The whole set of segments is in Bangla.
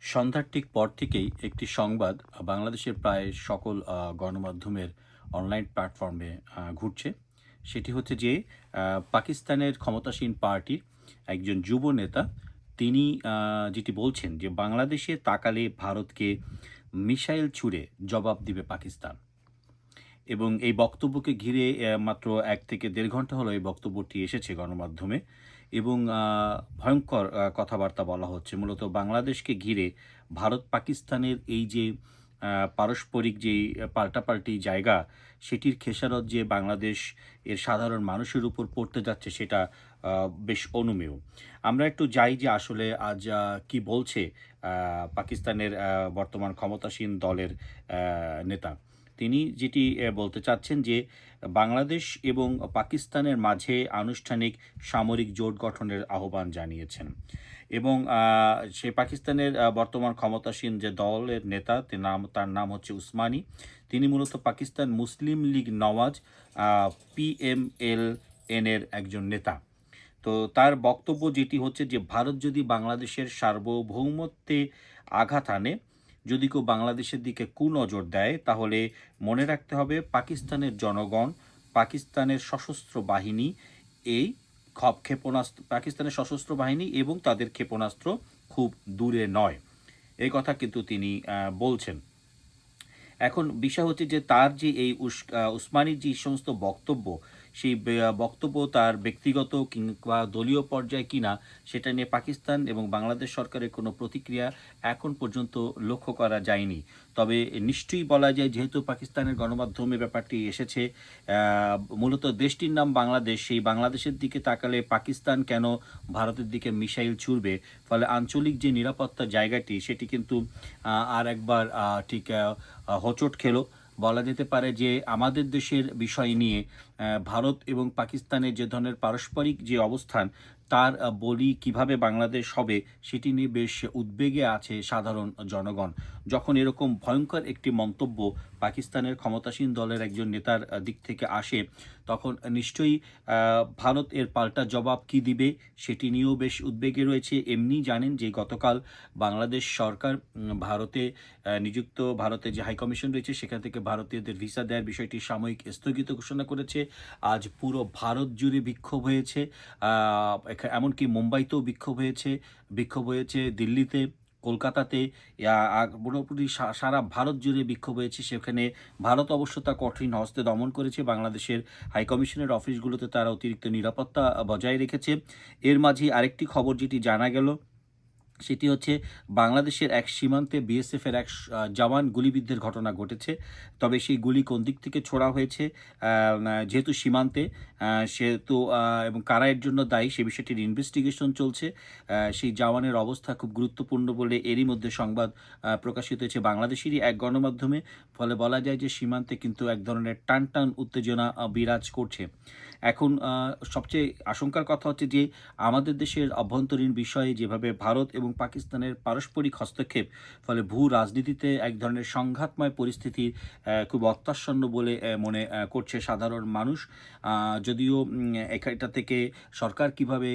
সন্ধ্যার ঠিক পর থেকেই একটি সংবাদ বাংলাদেশের প্রায় সকল গণমাধ্যমের অনলাইন প্ল্যাটফর্মে ঘুরছে। সেটি হচ্ছে যে পাকিস্তানের ক্ষমতাসীন পার্টির একজন যুব নেতা, তিনি যেটি বলছেন যে বাংলাদেশে তাকালে ভারতকে মিসাইল ছুড়ে জবাব দিবে পাকিস্তান। এবং এই বক্তব্যকে ঘিরে মাত্র এক থেকে দেড় ঘণ্টা হলো এই বক্তব্যটি এসেছে গণমাধ্যমে। এবং ভয়ঙ্কর কথাবার্তা বলা হচ্ছে। মূলত বাংলাদেশকে ঘিরে ভারত পাকিস্তানের এই যে পারস্পরিক যে পাল্টাপাল্টি জায়গা, সেটির খেসারত যে বাংলাদেশ এর সাধারণ মানুষের উপর পড়তে যাচ্ছে সেটা বেশ অনুমেয়। আমরা একটু যাই যে আসলে আজ কি বলছে পাকিস্তানের বর্তমান ক্ষমতাসীন দলের নেতা। তিনি যেটি বলতে চাচ্ছেন যে বাংলাদেশ এবং পাকিস্তানের মাঝে আনুষ্ঠানিক সামরিক জোট গঠনের আহ্বান জানিয়েছেন। এবং সে পাকিস্তানের বর্তমান ক্ষমতাসীন যে দলের নেতা নাম, তার নাম হচ্ছে উসমানী। তিনি মূলত পাকিস্তান মুসলিম লীগ নওয়াজ পিএমএল এন এর একজন নেতা। তো তার বক্তব্য যেটি হচ্ছে যে, ভারত যদি বাংলাদেশের সার্বভৌমত্বে আঘাত আনে যদি কেউ বাংলাদেশের দিকে কুনজর দেয়, তাহলে মনে রাখতে হবে পাকিস্তানের জনগণ, পাকিস্তানের সশস্ত্র বাহিনী, এই খপ ক্ষেপণাস্ত্র, পাকিস্তানের সশস্ত্র বাহিনী এবং তাদের ক্ষেপণাস্ত্র খুব দূরে নয়। এই কথা কিন্তু তিনি বলছেন। এখন বিষয় হচ্ছে যে তার যে এই উসমানীর যে সমস্ত বক্তব্য সেই বক্তব্য তার ব্যক্তিগত কিংবা দলীয় পর্যায়ে কিনা সেটা নিয়ে পাকিস্তান এবং বাংলাদেশ সরকারের কোনো প্রতিক্রিয়া এখন পর্যন্ত লক্ষ্য করা যায়নি। তবে নিশ্চয়ই বলা যায়, যেহেতু পাকিস্তানের গণমাধ্যমে ব্যাপারটি এসেছে মূলত দেশটির নাম বাংলাদেশ, সেই বাংলাদেশের দিকে তাকালে পাকিস্তান কেন ভারতের দিকে মিসাইল ছুড়বে? ফলে আঞ্চলিক যে নিরাপত্তা জায়গাটি, সেটি কিন্তু আর একবার ঠিক হোঁচট খেলো। বলা যেতে পারে যে আমাদের দেশের বিষয় নিয়ে ভারত এবং পাকিস্তানের যে ধরনের পারস্পরিক যে অবস্থান তার বলি কীভাবে বাংলাদেশ হবে সেটি নিয়ে বেশ উদ্বেগে আছে সাধারণ জনগণ। যখন এরকম ভয়ঙ্কর একটি মন্তব্য পাকিস্তানের ক্ষমতাসীন দলের একজন নেতার দিক থেকে আসে, তখন নিশ্চয়ই ভারত এর পাল্টা জবাব কি দিবে সেটি নিয়েও বেশ উদ্বেগে রয়েছে। এমনি জানেন যে গতকাল বাংলাদেশ সরকার ভারতে নিযুক্ত ভারতে যে হাইকমিশন রয়েছে সেখান থেকে ভারতীয়দের ভিসা দেওয়ার বিষয়টি সাময়িক স্থগিত ঘোষণা করেছে। আজ পুরো ভারত জুড়ে বিক্ষোভ হয়েছে। এমনকি মুম্বাইতেও বিক্ষোভ হয়েছে বিক্ষোভ হয়েছে দিল্লিতে, কলকাতাতে সা- সারা ভারত জুড়ে বিক্ষোভ হয়েছে। সেখানে ভারত অবশ্য তা কঠিন হস্তে দমন করেছে। বাংলাদেশের হাইকমিশনের অফিসগুলোতে তারা অতিরিক্ত নিরাপত্তা বজায় রেখেছে। এর মাঝে আরেকটি খবর যেটি জানা গেল সেটি হচ্ছে বাংলাদেশের এক সীমান্তে বিএসএফ এর এক জওয়ান গুলিবিদ্ধের ঘটনা ঘটেছে। তবে সেই গুলি কোন দিক থেকে ছোড়া হয়েছে যেহেতু সীমান্তে সেহেতু এবং কারা এর জন্য দায়ী সে বিষয়টির ইনভেস্টিগেশন চলছে। সেই জওয়ানের অবস্থা খুব গুরুত্বপূর্ণ বলে এরই মধ্যে সংবাদ প্রকাশিত হয়েছে বাংলাদেশেরই এক গণমাধ্যমে। ফলে বলা যায় যে সীমান্তে কিন্তু এক ধরনের টান টান উত্তেজনা বিরাজ করছে। এখন সবচেয়ে আশঙ্কার কথা হচ্ছে যে আমাদের দেশের অভ্যন্তরীণ বিষয়ে যেভাবে ভারত এবং পাকিস্তানের পারস্পরিক হস্তক্ষেপ, ফলে ভূ রাজনীতিতে এক ধরনের সংঘাতময় পরিস্থিতি খুব অত্যাসন্ন বলে মনে করছে সাধারণ মানুষ। যদিও এটা থেকে সরকার কীভাবে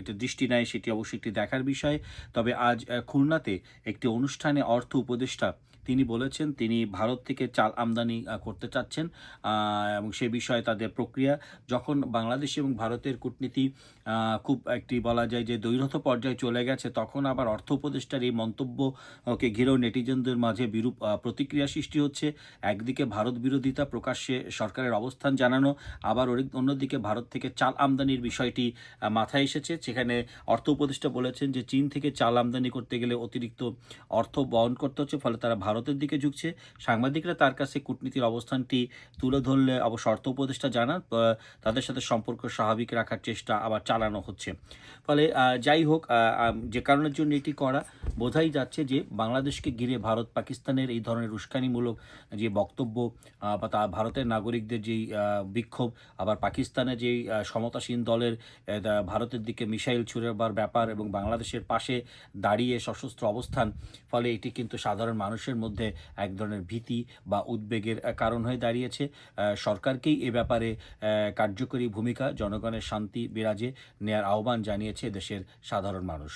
এটা দৃষ্টি নেয় সেটি অবশ্যই একটি দেখার বিষয়। তবে আজ খুলনাতে একটি অনুষ্ঠানে অর্থ উপদেষ্টা তিনি বলেছেন, তিনি ভারত থেকে চাল আমদানি করতে চাচ্ছেন এবং সে বিষয়ে তাদের প্রক্রিয়া। যখন বাংলাদেশ এবং ভারতের কূটনীতি খুব একটি বলা যায় যে দৈরথ পর্যায়ে চলে গেছে, তখন আবার অর্থ উপদেষ্টার এই মন্তব্যকে ঘিরেও নেটিজনদের মাঝে বিরূপ প্রতিক্রিয়া সৃষ্টি হচ্ছে। একদিকে ভারত বিরোধিতা প্রকাশ্যে সরকারের অবস্থান জানানো, আবার অন্যদিকে ভারত থেকে চাল আমদানির বিষয়টি মাথায় এসেছে। সেখানে অর্থ উপদেষ্টা বলেছেন যে চীন থেকে চাল আমদানি করতে গেলে অতিরিক্ত অর্থ বহন করতে হচ্ছে, ফলে তারা ভারতের দিকে ঝুঁকছে। সাংবাদিকরা তার কাছে কূটনীতির অবস্থানটি তুলে ধরলে অবশ্য অর্থ উপদেষ্টা জানান তাদের সাথে সম্পর্ক স্বাভাবিক রাখার চেষ্টা আবার চালানো হচ্ছে। ফলে যাই হোক যে কারণের জন্য এটি করা, বোঝাই যাচ্ছে যে বাংলাদেশকে ঘিরে ভারত পাকিস্তানের এই ধরনের উস্কানিমূলক যে বক্তব্য বা তা ভারতের নাগরিকদের যেই বিক্ষোভ, আবার পাকিস্তানে যেই সমতাসীন দলের ভারতের দিকে মিসাইল ছুড়েবার ব্যাপার এবং বাংলাদেশের পাশে দাঁড়িয়ে সশস্ত্র অবস্থান, ফলে এটি কিন্তু সাধারণ মানুষের মধ্যে এক ধরনের ভীতি বা উদ্বেগের কারণ হয়ে দাঁড়িয়েছে। সরকারকেই এ ব্যাপারে কার্যকরী ভূমিকা জনগণের শান্তি বিরাজে নেয়ার আহ্বান জানিয়েছে দেশের সাধারণ মানুষ।